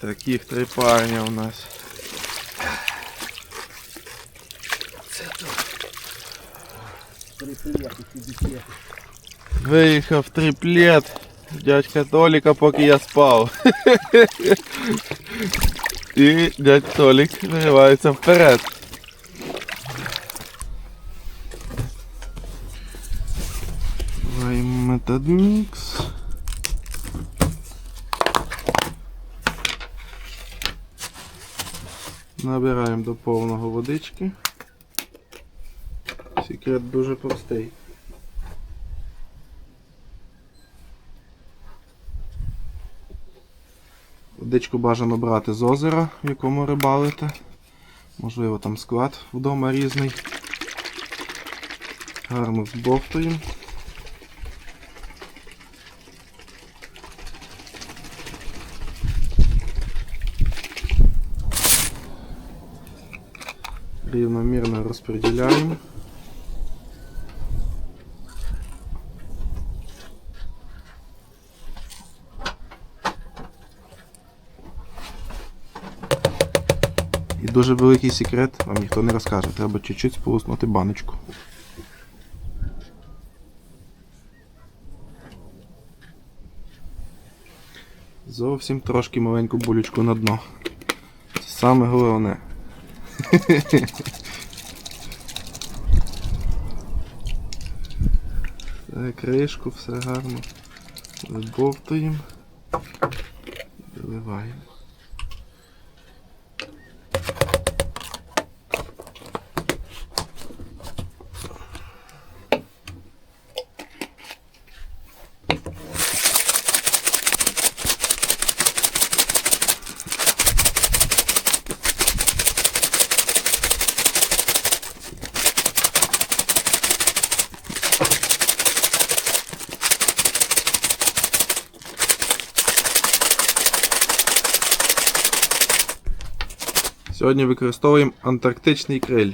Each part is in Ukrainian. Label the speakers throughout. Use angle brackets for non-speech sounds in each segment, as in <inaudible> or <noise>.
Speaker 1: Таких три парня у нас. Виїхав триплет. Дядька Толіка, поки я спав. <laughs> І дядь Толік виривається вперед. Методмікс. Набираємо до повного водички. Секрет дуже простий. Водичку бажано брати з озера, в якому рибалите. Можливо, там склад вдома різний. Гарно збовтуємо. Рівномірно розподіляємо. І дуже великий секрет, вам ніхто не розкаже. Треба чуть-чуть сполоснути баночку. Зовсім трошки маленьку булючку на дно. Це саме головне. <laughs> Кришку, все гарно. Вибовтуємо. Виливаємо. Сьогодні використовуємо антарктичний криль.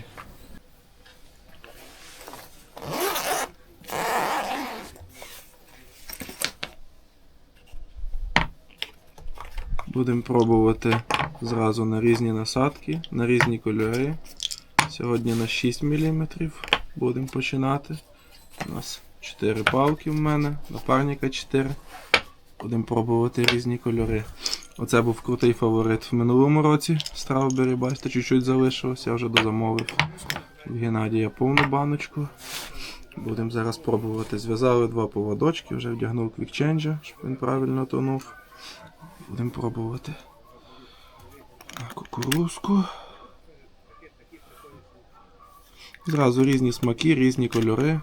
Speaker 1: Будемо пробувати зразу на різні насадки, на різні кольори. Сьогодні на 6 мм будемо починати. У нас 4 палки в мене, напарника 4. Будемо пробувати різні кольори. Оце був крутий фаворит в минулому році. Страубері, бачите, чуть-чуть залишилось, я вже дозамовив в Геннадія повну баночку. Будемо зараз пробувати. Зв'язали два поводочки, вже вдягнув квікченджа, щоб він правильно тонув. Будемо пробувати. Кукурузку. Зразу різні смаки, різні кольори.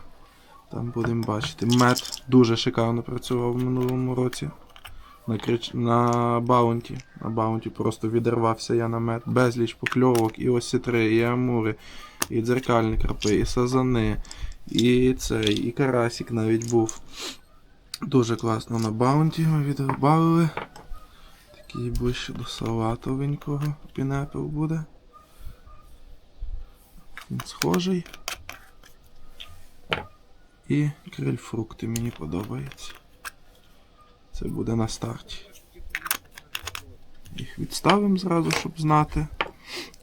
Speaker 1: Там будемо бачити. Мед дуже шикарно працював в минулому році. На, крич... на баунті. На баунті просто відірвався я на мед. Безліч покльовок, і осітри, і амури, і дзеркальні крапи, і сазани, і цей, і карасик навіть був. Дуже класно на баунті ми відбавили. Такий ближче до салатовенького пінепел буде. Він схожий. І грильфрукти мені подобаються. Це буде на старті. Їх відставимо зразу, щоб знати.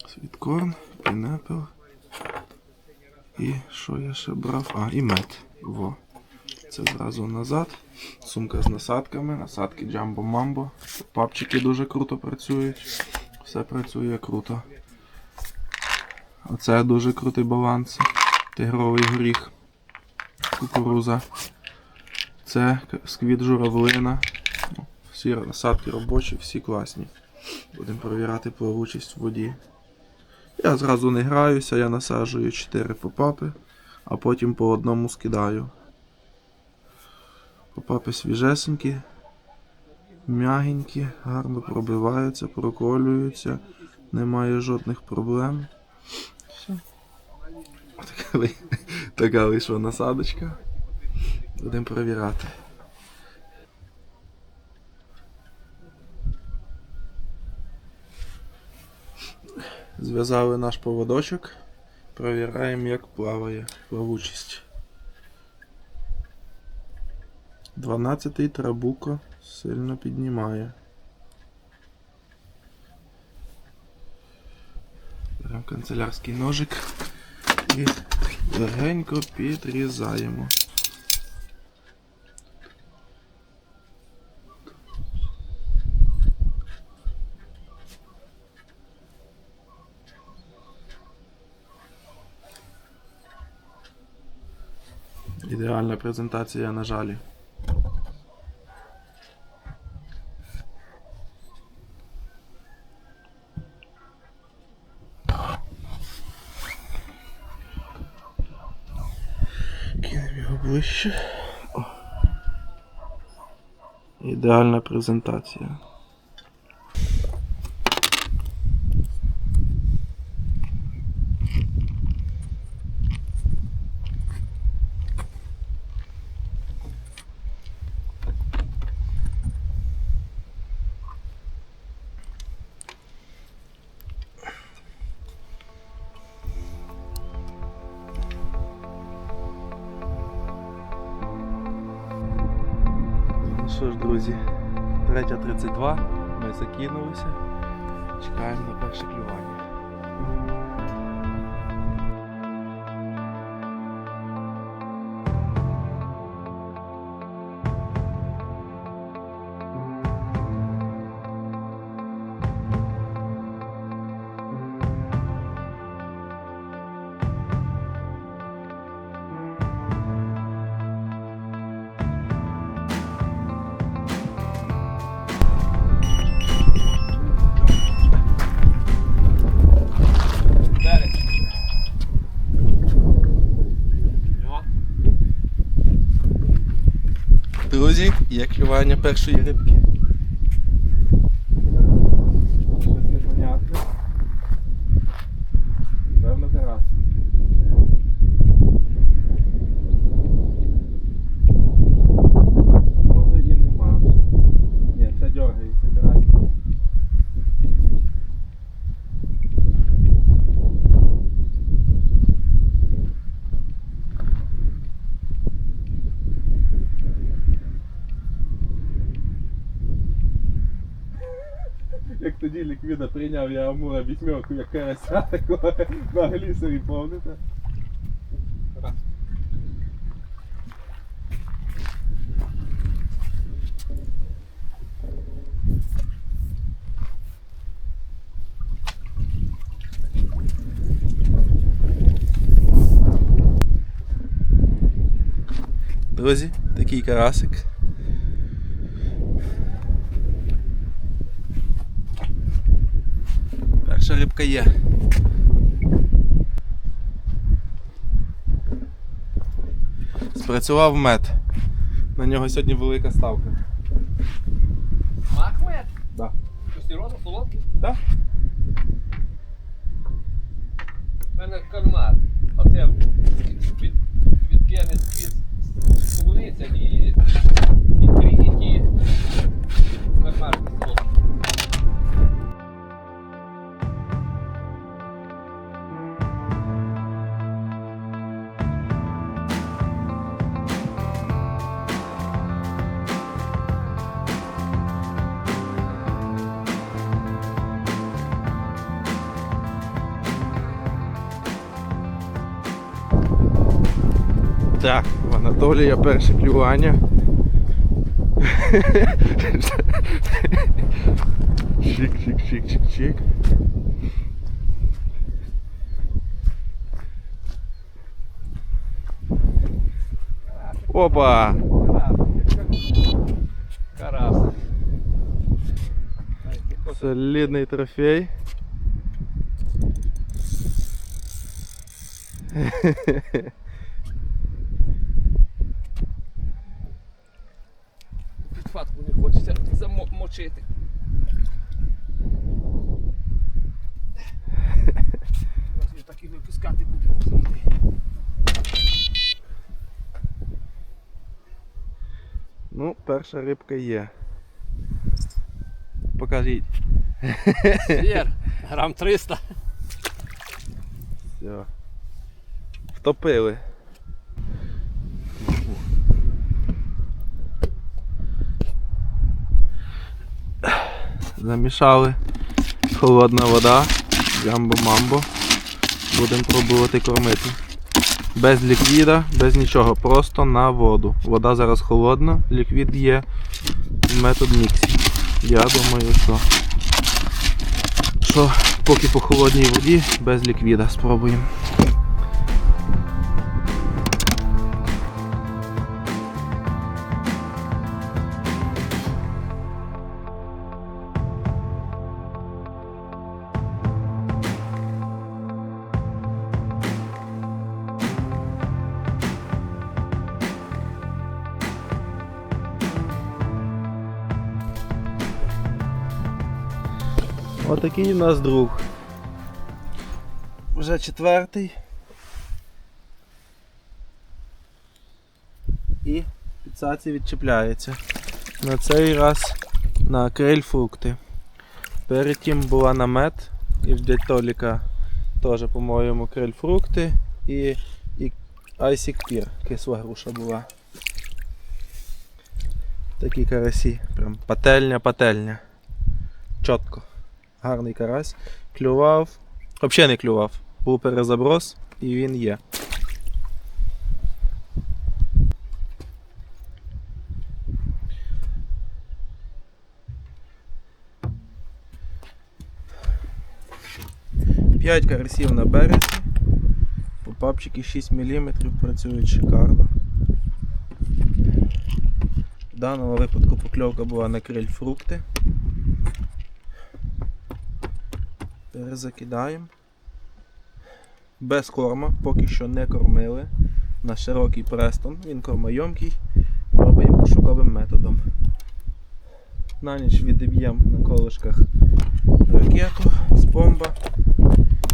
Speaker 1: Світкорн, пінепел. І що я ще брав? А, і мед. Во. Це зразу назад. Сумка з насадками, насадки Mambo. Папчики дуже круто працюють. Все працює круто. Оце дуже крутий баланс. Тигровий горіх. Кукуруза. Це сквіт журавлина. Ну, Всі насадки робочі, всі класні. Будемо перевіряти плавучість в воді. Я зразу не граюся, я насаджую 4 попапи, а потім по одному скидаю. Попапи свіжесенькі, м'ягенькі, гарно пробиваються, проколюються, немає жодних проблем. Все. Така, <laughs> така вийшла насадочка. Будемо перевіряти. Зв'язали наш поводочок, перевіряємо, як плаває плавучість. 12-й трабуко сильно піднімає. Беремо канцелярський ножик і легенько підрізаємо. Ідеальна презентація на жалі. Кинемо його ближче. Ідеальна презентація. Чекаємо на перше Є першої рибки. Щось непонятне. Певно карась. Може і нема. Ні, це дергається карась. Як тоді ліквіда прийняв я Амура вісьмерку як карася <laughs> такого на глісері, помните? Друзі, такий карасик. Перша є. Спрацював мед. На нього сьогодні велика ставка.
Speaker 2: Махмед?
Speaker 1: Да.
Speaker 2: Пустіроза, солодкий?
Speaker 1: Да.
Speaker 2: У мене кальмар. Оце від, відкине з полуниця і, і трініті кальмар солодкий.
Speaker 1: Так, в Анатолія перше клювання. Чик, чик, чик, чик, чик. Опа!
Speaker 2: Карас.
Speaker 1: Солідний трофей.
Speaker 2: Підхватку <laughs> хочеться замочити. Зараз так і випускати будемо.
Speaker 1: Ну, перша рибка є. Покажіть.
Speaker 2: Вір, грам 300.
Speaker 1: Все. Втопили. Замішали холодна вода, гамбо-мамбо. Будемо пробувати кормити. Без ліквіда, без нічого, просто на воду. Вода зараз холодна, ліквід є. Метод міксі. Я думаю, що. Що поки по холодній воді без ліквіда спробуємо. Отакий у нас друг. Вже четвертий. І підсаці відчіпляється. На цей раз на крильфрукти. Перед тим була намет і в дядь Толіка теж, по-моєму, крильфрукти і, і айсікпір, кисла груша була. Такі карасі. Прям пательня, пательня. Чітко. Гарний карась. Клював. Взагалі не клював. Був перезаброс і він є. П'ять карасів на березі. Попапчики 6 мм працюють шикарно. В даному випадку покльовка була на криль фрукти. Перезакидаємо. Без корма, поки що не кормили. На широкий престон, він кормойомкий. Робимо пошуковим методом. На ніч відіб'ємо на колишках ракету з бомба.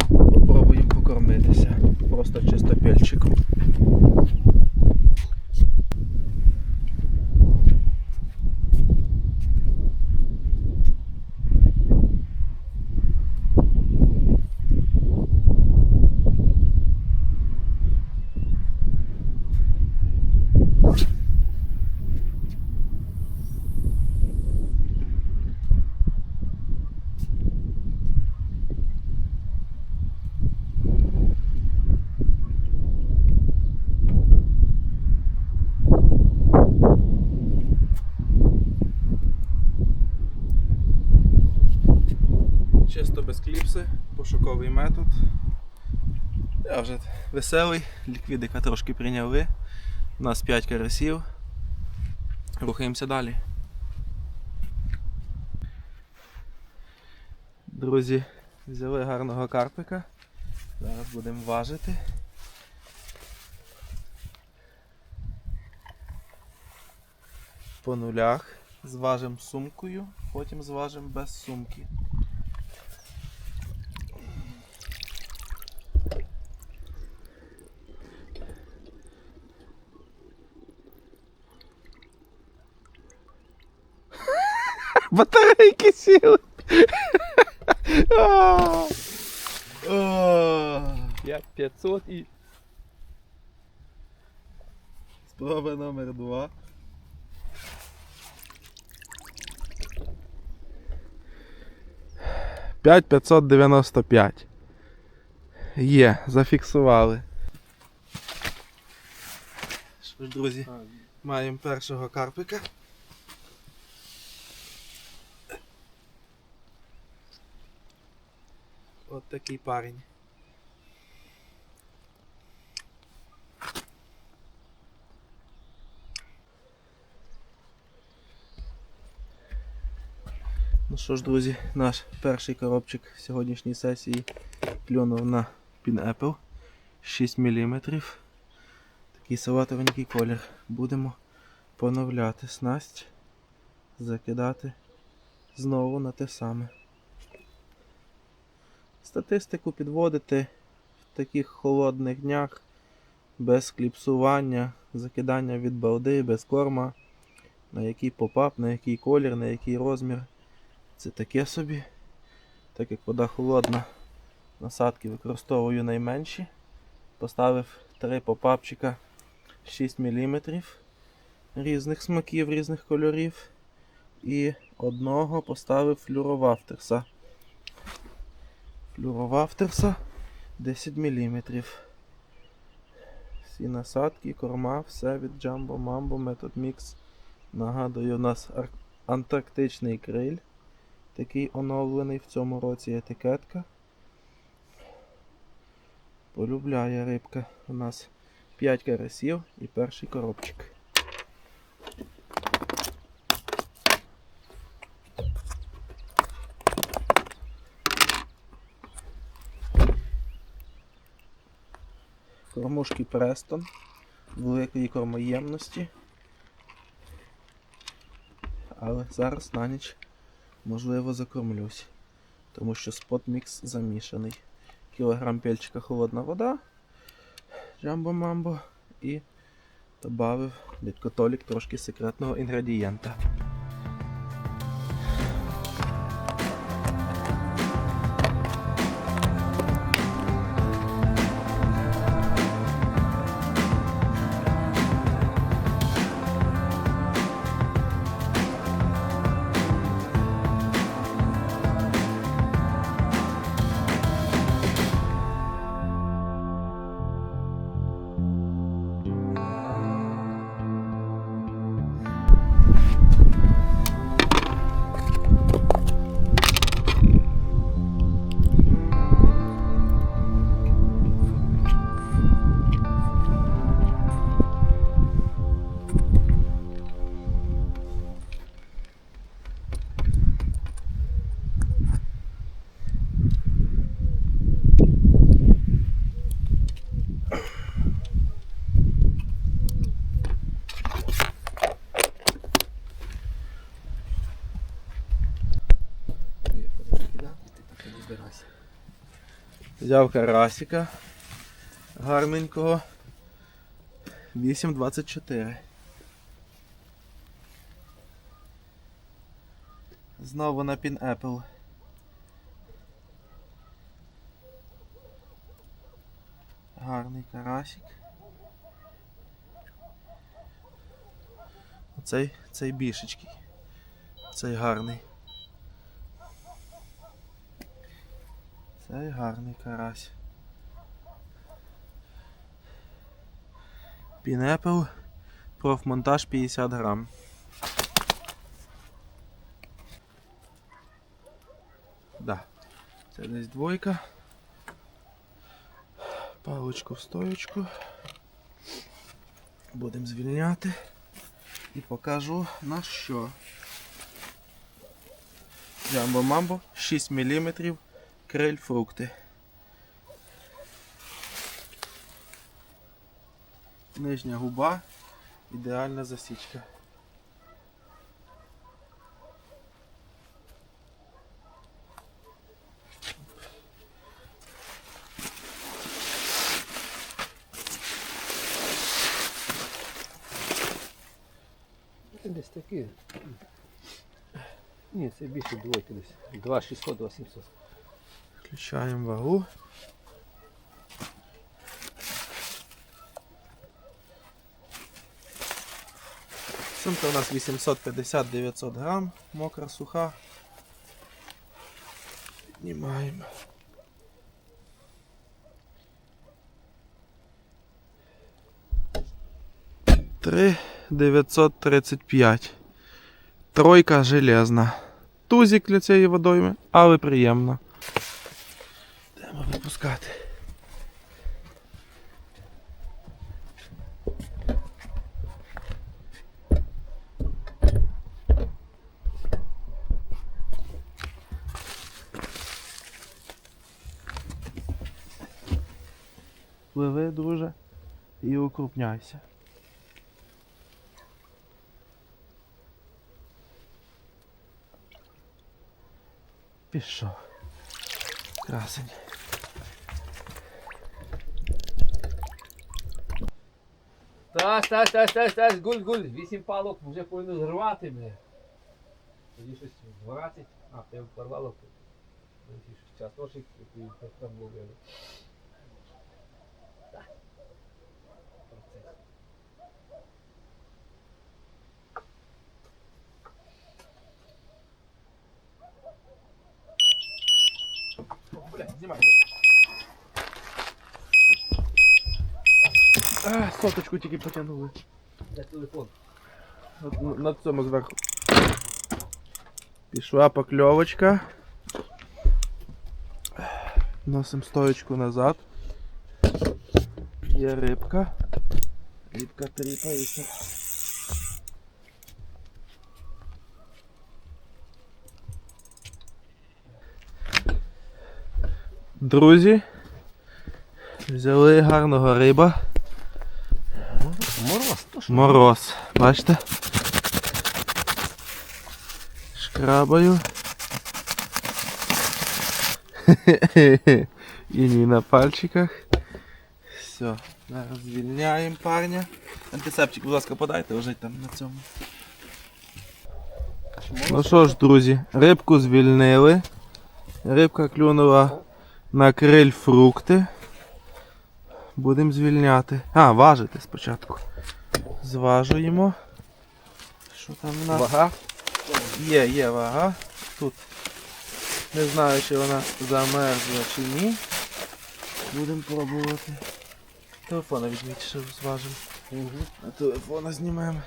Speaker 1: Попробуємо покормитися. Просто чисто пельчиком. Чисто без кліпси, пошуковий метод. Я вже веселий, ліквідика трошки прийняли. У нас 5 карасів. Рухаємося далі. Друзі, взяли гарного карпика. Зараз будемо важити. По нулях. Зважимо сумкою, потім зважимо без сумки. Батарейки сіли. А.
Speaker 2: 5500 і
Speaker 1: Спроба номер два. П'ять п'ятсот дев'яносто п'ять. Є, зафіксували. Що ж, друзі, маємо першого карпика. От такий парень. Ну що ж, друзі, наш перший коробчик сьогоднішньої сесії клюнув на Pineapple 6 мм. Такий салатовенький колір. Будемо поновляти снасть, закидати знову на те саме. Статистику підводити в таких холодних днях без кліпсування, закидання від балди, без корма, на який попап, на який колір, на який розмір. Це таке собі. Так як вода холодна, насадки використовую найменші. Поставив три попапчика 6 мм різних смаків, різних кольорів. І одного поставив флюровафтерса. Флюровафтерса 10 мм. Всі насадки, корма, все від Jumbo Mambo Method Mix. Нагадую, у нас антарктичний криль. Такий оновлений в цьому році етикетка. Полюбляє рибка. У нас 5 карасів і перший коробчик. Кормушки Престон великої кормоємності. Але зараз на ніч можливо закормлюсь, тому що спот мікс замішаний. Кілограм пельчика холодна вода, джамбо мамбо і додав дядько Толік трошки секретного інгредієнта. Взяв карасика гарненького 8,24. Знову на Pineapple. Гарний карасик. Оцей цей бішечкий. Цей гарний. Цей гарний карась. Пінепл. Профмонтаж 50 грам. Да. Це десь двойка. Паличку в стоечку. Будемо звільняти. І покажу на що. Джамбо Мамбо 6 мм криль фрукти. Нижня губа, ідеальна засічка.
Speaker 2: Це десь такі. Ні, це більше двойки десь. 2600, 2700.
Speaker 1: Включаємо вагу. Сумка у нас 850-900 грам, мокра, суха. Піднімаємо. Три 935. Тройка железна. Тузик для цієї водойми, але приємно. Йдемо випускати. Пливи, друже, і укрупняйся. Пішов. Красень.
Speaker 2: Так, так, так, так, так, гуль, гуль. Вісім палок вже повинно зривати мене. Тоді щось 12, а ти порвало. Час ношик, так там було. Так. Процес. О, Бля, знімай.
Speaker 1: А, соточку тільки потягнули.
Speaker 2: Де телефон?
Speaker 1: На, на цьому зверху. Пішла покльовочка. Носимо стоечку назад. Є рибка. Рибка тріпається. Друзі, взяли гарного риба.
Speaker 2: Що?
Speaker 1: Мороз, бачите? Шкрабаю. <laughs> І ні на пальчиках. Все, зараз звільняємо парня. Антисептик, будь ласка, подайте, лежить там на цьому. Ну що ж, друзі, рибку звільнили. Рибка клюнула на криль фрукти. Будемо звільняти. А, важити спочатку. Зважуємо. Що там у нас?
Speaker 2: Вага?
Speaker 1: Є, є вага. Тут. Не знаю, чи вона замерзла чи ні. Будемо пробувати. Телефона що зважимо.
Speaker 2: Угу.
Speaker 1: На телефона знімемо.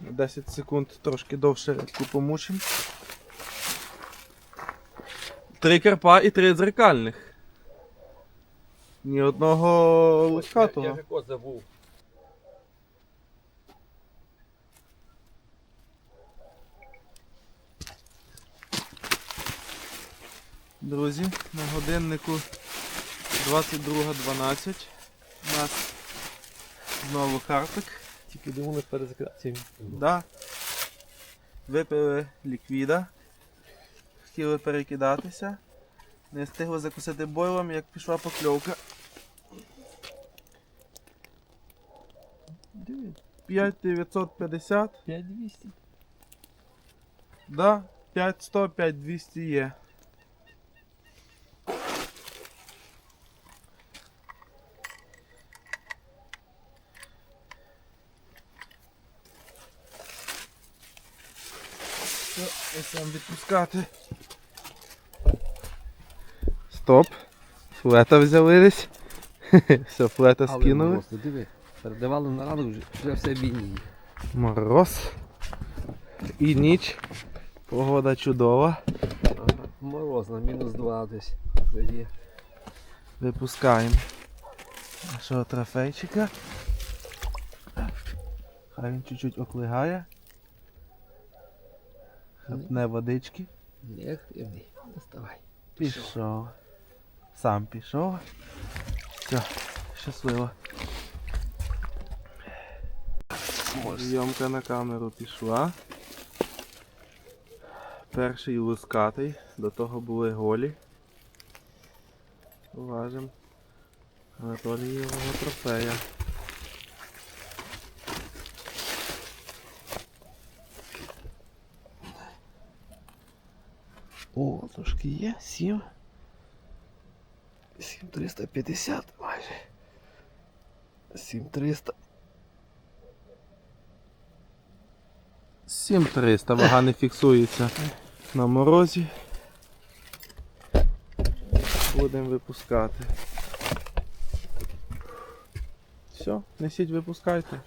Speaker 1: На 10 секунд трошки довше рибку помучимо. Три карпа і три дзеркальних. Ні одного
Speaker 2: Я
Speaker 1: лускатого.
Speaker 2: вже кот забув.
Speaker 1: Друзі, на годиннику 22.12. У нас знову карпик.
Speaker 2: Тільки думали перед закриттям.
Speaker 1: Да. Випили ліквіда. Хотіли перекидатися. Не встигли закусити бойлом, як пішла покльовка. 5950.
Speaker 2: 5200.
Speaker 1: Да, 5100, 5200 є. Все, я сам відпускати. Стоп. Флета взяли десь. <laughs> Все, флета
Speaker 2: Але
Speaker 1: скинули.
Speaker 2: мороз, ти диви. Передавали на ранок вже, вже все бідніє.
Speaker 1: Мороз. І ніч. Погода чудова.
Speaker 2: Мороз на мінус 2 десь. Вже є.
Speaker 1: Випускаємо нашого трофейчика. Хай він чуть-чуть оклигає. Хапне водички.
Speaker 2: Неактивний. Доставай.
Speaker 1: Пішов. Сам пішов. Все, щасливо. Зйомка на камеру пішла. Перший лускатий, до того були голі. Уважимо Анатолієвого трофея.
Speaker 2: О, трошки є. 7. 7350 майже. 7300.
Speaker 1: 7300, вага не фіксується на морозі. Будемо випускати. Все, несіть, випускайте.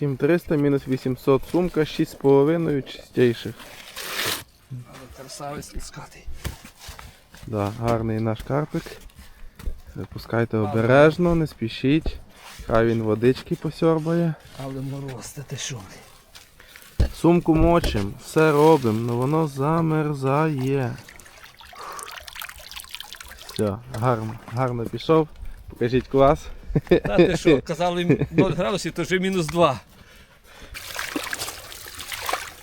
Speaker 1: 7300 мінус 800 сумка, 6,5 чистейших.
Speaker 2: Але красавець лускатий.
Speaker 1: Да, гарний наш карпик. Випускайте обережно, не спішіть. Хай він водички посьорбає.
Speaker 2: Але мороз, та ти що?
Speaker 1: Сумку мочим, все робимо, але воно замерзає. Все, гарно, гарно пішов. Покажіть клас.
Speaker 2: Та ти що, казали 0 градусів, то вже мінус 2.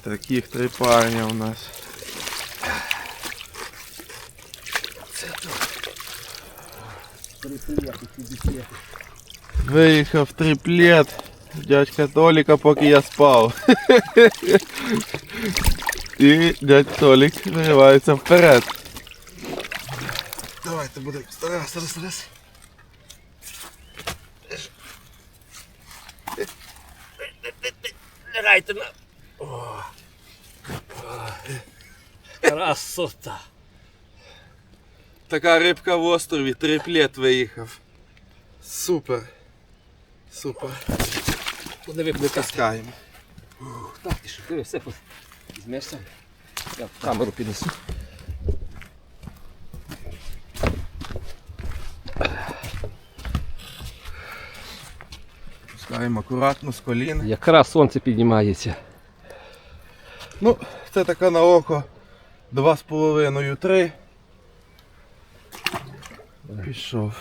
Speaker 1: Таких три парня у нас.
Speaker 2: Це то. Приприяти сюди.
Speaker 1: Виїхав триплет дядька Толіка, поки я спав. <laughs> І дядь Толік виривається вперед. Давайте будемо. Раз, раз, раз.
Speaker 2: Лягайте на. О. Красота.
Speaker 1: Така рибка в острові, триплет виїхав. Супер. Супер.
Speaker 2: Куди ви
Speaker 1: Витаскаємо.
Speaker 2: Так, ти що, диви, все пос- візьмешся. Я камеру піднесу.
Speaker 1: Пускаємо акуратно з колін.
Speaker 2: Якраз сонце піднімається.
Speaker 1: Ну, це така на око 2,5-3. Пішов.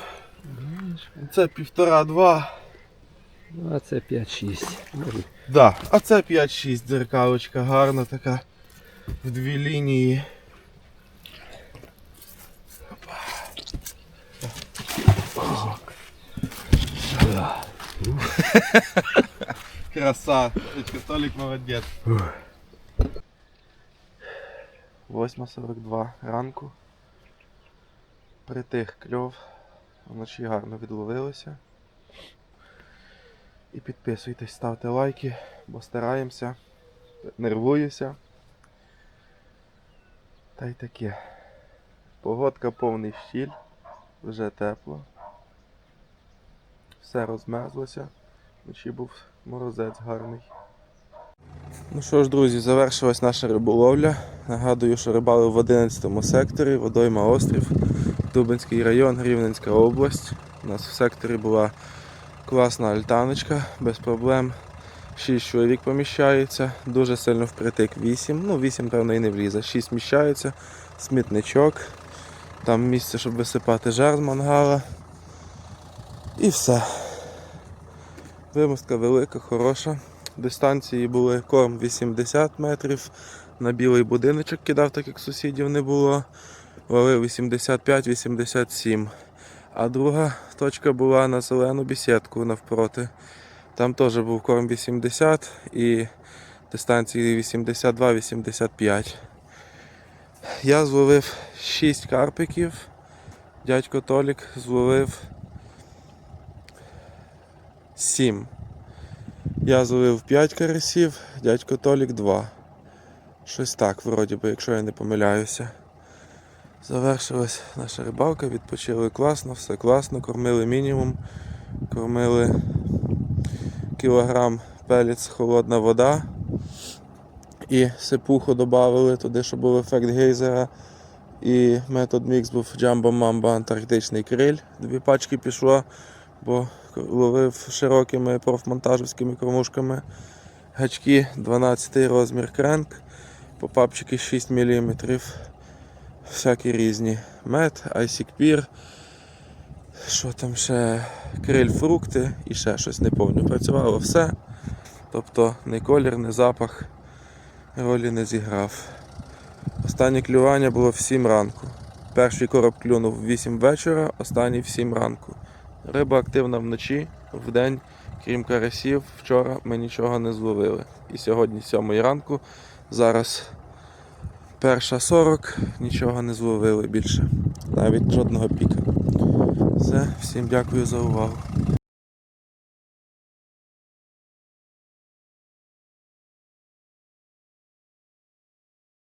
Speaker 1: Це півтора-два.
Speaker 2: Ну, а це 5-6. Може,
Speaker 1: Да. А це 5-6 дзеркалочка, гарна така. В дві лінії. <laughs> Краса. Толік молодець. 8.42 ранку. Притих кльов. Вночі гарно відловилося. І підписуйтесь, ставте лайки, бо стараємося, нервуюся. Та й таке. Погодка повний щіль, вже тепло. Все розмерзлося. Вночі був морозець гарний. Ну що ж, друзі, завершилась наша риболовля. Нагадую, що рибали в 11 секторі, водойма острів, Дубинський район, Рівненська область. У нас в секторі була класна альтаночка, без проблем. 6 чоловік поміщається, дуже сильно впритик 8. Ну, 8, певно, і не влізе. 6 вміщається, смітничок. Там місце, щоб висипати жар з мангала. І все. Вимостка велика, хороша. Дистанції були корм 80 метрів. На білий будиночок кидав, так як сусідів не було. Ловив 85-87. А друга точка була на зелену бесідку навпроти. Там теж був корм 80 і дистанції 82-85. Я зловив 6 карпиків. Дядько Толік зловив 7. Я зловив 5 карасів, дядько Толік 2. Щось так, вроді би, якщо я не помиляюся. Завершилась наша рибалка, відпочили класно, все класно, кормили мінімум, кормили кілограм пелець холодна вода і сипуху додали туди, щоб був ефект гейзера. І метод мікс був Jumbo Mamba Антарктичний криль. Дві пачки пішло, бо ловив широкими профмонтажівськими кормушками. Гачки 12 розмір кренк, попапчики 6 мм всякі різні. Мед, айсікпір, що там ще, криль фрукти і ще щось не пам'ятаю. Працювало все. Тобто ні колір, ні запах ролі не зіграв. Останнє клювання було в 7 ранку. Перший короб клюнув в 8 вечора, останній в 7 ранку. Риба активна вночі, вдень, крім карасів, вчора ми нічого не зловили. І сьогодні 7 ранку, зараз Перша 40, нічого не зловили більше. Навіть жодного піка. Все, всім дякую за увагу.